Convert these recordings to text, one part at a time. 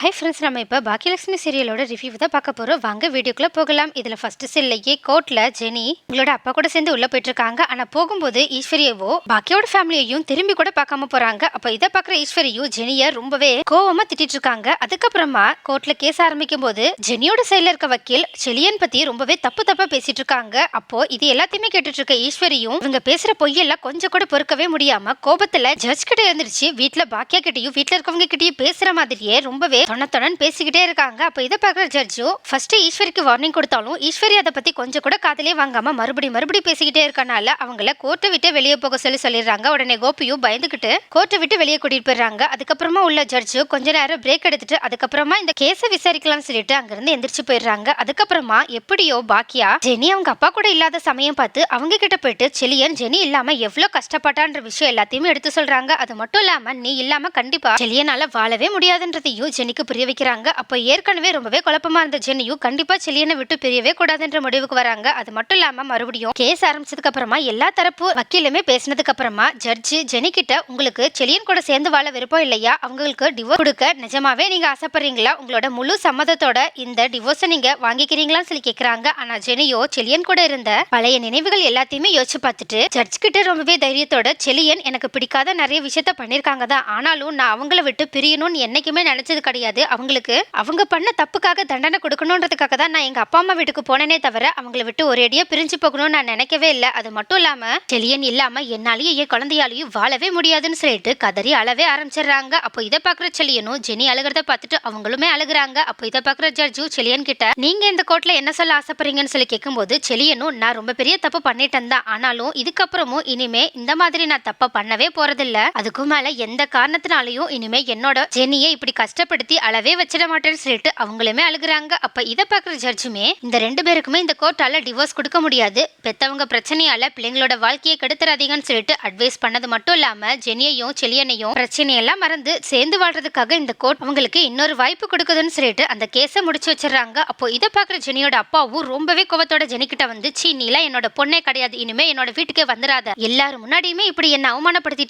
Hi friends நம்ம இப்போ Baakiyalakshmi சீரியலோட review தான் பார்க்க போகிறோம் வாங்க வீடியோக்குள்ளே போகலாம். இதில் ஃபர்ஸ்ட் செல்லையே கோர்ட்டில் ஜெனி உங்களோட அப்பா கூட சேர்ந்து உள்ளே போயிட்டு இருக்காங்க ஆனால் போகும்போது ஈஸ்வரியவோ பாக்கியோட ஃபேமிலியையும் திரும்பி கூட பார்க்காம போகிறாங்க அப்போ இதை பார்க்குற ஈஸ்வரியும் ஜெனியை ரொம்பவே கோவமாக திட்டிட்டு இருக்காங்க அதுக்கப்புறமா கோர்ட்டில் கேஸ் ஆரம்பிக்கும் போது ஜெனியோட சைடில் இருக்க வக்கீல் செலியன் பற்றி ரொம்பவே தப்பு தப்பாக பேசிட்டு இருக்காங்க அப்போ இது எல்லாத்தையுமே கேட்டுட்டு இருக்க ஈஸ்வரியும் இவங்க பேசுகிற பொய்யெல்லாம் கொஞ்சம் கூட பொறுக்கவே முடியாமல் கோபத்தில் ஜட்ஜ் கிட்ட இருந்துருச்சு. வீட்டில் பாக்கியா கிட்டேயும் வீட்டில் இருக்கவங்க கிட்டேயும் பேசுகிற மாதிரியே ரொம்பவே தொணத்தொணன்னு பேசிக்கிட்டே இருக்காங்க. அப்போ இதை பார்க்குற ஜட்ஜோ ஃபர்ஸ்ட் ஈஸ்வரிக்கு வார்னிங் கொடுத்தாலும் ஈஸ்வரி அதை பற்றி கொஞ்சம் கூட காதலே வாங்காம மறுபடியும் மறுபடியும் பேசிக்கிட்டே இருக்கனால அவங்கள கோர்ட்டை விட்டு வெளியே போக சொல்லி சொல்லிடுறாங்க. உடனே கோபியும் பயந்துக்கிட்டு கோர்ட்டை விட்டு வெளியே கூட்டிட்டு போயிடுறாங்க. அதுக்கப்புறமா உள்ள ஜட்ஜு கொஞ்ச நேரம் பிரேக் எடுத்துட்டு அதுக்கப்புறமா இந்த கேஸை விசாரிக்கலாம்னு சொல்லிட்டு அங்கிருந்து எந்திரிச்சு போயிடுறாங்க. அதுக்கப்புறமா எப்படியோ பாக்கியா ஜெனி அவங்க அப்பா கூட இல்லாத சமயம் பார்த்து அவங்க கிட்ட போயிட்டு செலியன் ஜெனி இல்லாம எவ்வளவு கஷ்டப்பட்டான்ற விஷயம் எல்லாத்தையுமே எடுத்து சொல்றாங்க. அது மட்டும் இல்லாம நீ இல்லாம கண்டிப்பா செலியனால வாழவே முடியாதுன்றதையும் ஜெனிக்கு புரிய வைக்கிறாங்க. அப்போ ஏற்கனவே ரொம்பவே குழப்பமா இருந்த ஜெனியும் கண்டிப்பா செலியனை விட்டு பிரியவே கூடாதுன்ற முடிவுக்கு வராங்க. அது மட்டும் இல்லாம மறுபடியும் கேஸ் ஆரம்பிச்சதுக்கு அப்புறமா எல்லா தரப்பு வக்கீலுமே பேசினதுக்கு அப்புறமா ஜட்ஜு ஜெனி கிட்ட உங்களுக்கு செலியன் கூட சேர்ந்து வாழ விருப்பம் இல்லையா? அவங்களுக்கு டிவோர்ஸ் கொடுக்க நிஜமாவே நீங்க ஆசைப்படுறீங்களா? உங்களோட முழு சம்மதத்தோட இந்த டிவோர்ஸை நீங்க வாங்கிக்கிறீங்களான்னு சொல்லி கேக்குறாங்க. ஆனா ஜெனியோ செலியன் கூட இருந்த பழைய நினைவுகள் எல்லாத்தையுமே யோசிச்சு பார்த்துட்டு ஜட்ஜ் கிட்ட ரொம்பவே தைரியத்தோட செலியன் எனக்கு பிடிக்காத நிறைய விஷயத்த பண்ணிருக்காங்க தான். ஆனாலும் நான் அவங்கள விட்டு பிரியணும்னு என்னைக்குமே நினைச்சது கிடையாது. அவங்களுக்கு அவங்க பண்ண தப்புக்காக தண்டனை கொடுக்கணுன்றதுக்காக தான் நான் எங்க அப்பா அம்மா வீட்டுக்கு போனேனே தவிர அவங்கள விட்டு ஒரேடியா பிரிஞ்சு போகணும்னு நான் நினைக்கவே இல்லை. அது மட்டும் இல்லாம செலியன் இல்லாம என்னாலேயும் என் குழந்தையாலையும் வாழவே முடியாதுன்னு சொல்லிட்டு கதறி அழவே ஆரம்பிச்சிடுறாங்க. அப்போ இதை பாக்குற செலியனும் ஜெனி அழுகிறத பார்த்துட்டு அவங்களுமே அழுகுறாங்க. அப்போ இதை பாக்குற ஜட்ஜு செலியன் கிட்ட நீங்க இந்த கோர்ட்ல என்ன சொல்ல ஆசைப்படுறீங்கன்னு சொல்லி கேட்கும்போது செலியனும் நான் ரொம்ப பெரிய தப்பு பண்ணிட்டேன் தான். ஆனாலும் இதுக்கப்புறமும் இனிமே இந்த மாதிரி நான் தப்ப பண்ணவே போறதில்ல. அதுக்கும் மேல எந்த காரணத்தினாலையும் இனிமே என்னோட ஜெனியை இப்படி கஷ்டப்படுத்தி அளவே வச்சிட மாட்டேன்னு சொல்லிட்டு அவங்களுமே அழுகுறாங்க. அப்ப இதை பாக்குற ஜட்ஜுமே இந்த ரெண்டு பேருக்குமே இந்த கோர்ட்டால டிவோர்ஸ் கொடுக்க முடியாது. பெத்தவங்க பிரச்சனையால பிள்ளைங்களோட வாழ்க்கையை கெடுத்துறாதீங்கன்னு சொல்லிட்டு அட்வைஸ் பண்ணது மட்டும் இல்லாம ஜெனியையும் செலியனையும் பிரச்சனையெல்லாம் மறந்து சேர்ந்து வாழ்றதுக்காக இந்த கோர்ட் அவங்களுக்கு இன்னொரு வாய்ப்பு கொடுக்குதுன்னு சொல்லிட்டு அந்த கேஸை முடிச்சு வச்சிடறாங்க. அப்போ இதை பாக்குற ஜெனியோட அப்பாவும் ரொம்பவே கோவத்தோட ஜெனிக்கிட்ட வந்து சீ நீலாம் என்னோட பொண்ணே கிடையாது. இனிமே என்னோட வீட்டுக்கே வந்துடாத எல்லாரும் முன்னாடியுமே இப்படி என்ன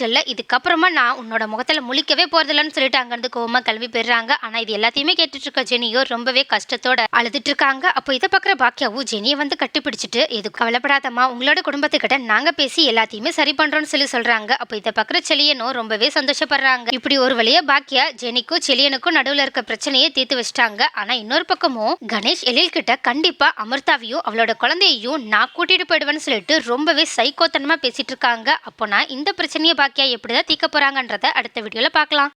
இல்லை இதுக்கப்புறமா நான் உன்னோட முகத்துல முழிக்கவே போறதில்லன்னு சொல்லிட்டு அங்கிருந்து கோவமா கிளம்பி போயிடுறாங்க. ஆனா இது எல்லாத்தையுமே கேட்டுட்டு இருக்க ஜெனியோ ரொம்பவே கஷ்டத்தோட அழுதுட்டு இருக்காங்க அப்போ இதை பாக்குற பாக்கியாவும் ஜெனியை வந்து கட்டிப்பிடிச்சிட்டு எது கவலைப்படாதம்மா உங்களோட குடும்பத்துக்கிட்ட நாங்க பேசி எல்லாத்தையுமே சரி பண்றோம்னு சொல்லி சொல்றாங்க. அப்போ இதை பாக்குற செலியனும் ரொம்பவே சந்தோஷப்படுறாங்க. இப்படி ஒரு வழியா பாக்கியா ஜெனிக்கும் செலியனுக்கும் நடுவுல இருக்க பிரச்சனையை தீர்த்து வச்சிட்டாங்க. ஆனா இன்னொரு பக்கமும் கணேஷ் எழில் கிட்ட கண்டிப்பா அமிர்தாவையும் அவளோட குழந்தையையும் நான் கூட்டிட்டு போயிடுவேன்னு சொல்லிட்டு ரொம்பவே சைக்கோத்தனமா பேசிட்டு இருக்காங்க அப்போ நான் இந்த பிரச்சனையை பாக்கியா எப்படிதான் தீர்க்க போறாங்கன்றத அடுத்த வீடியோல பார்க்கலாம்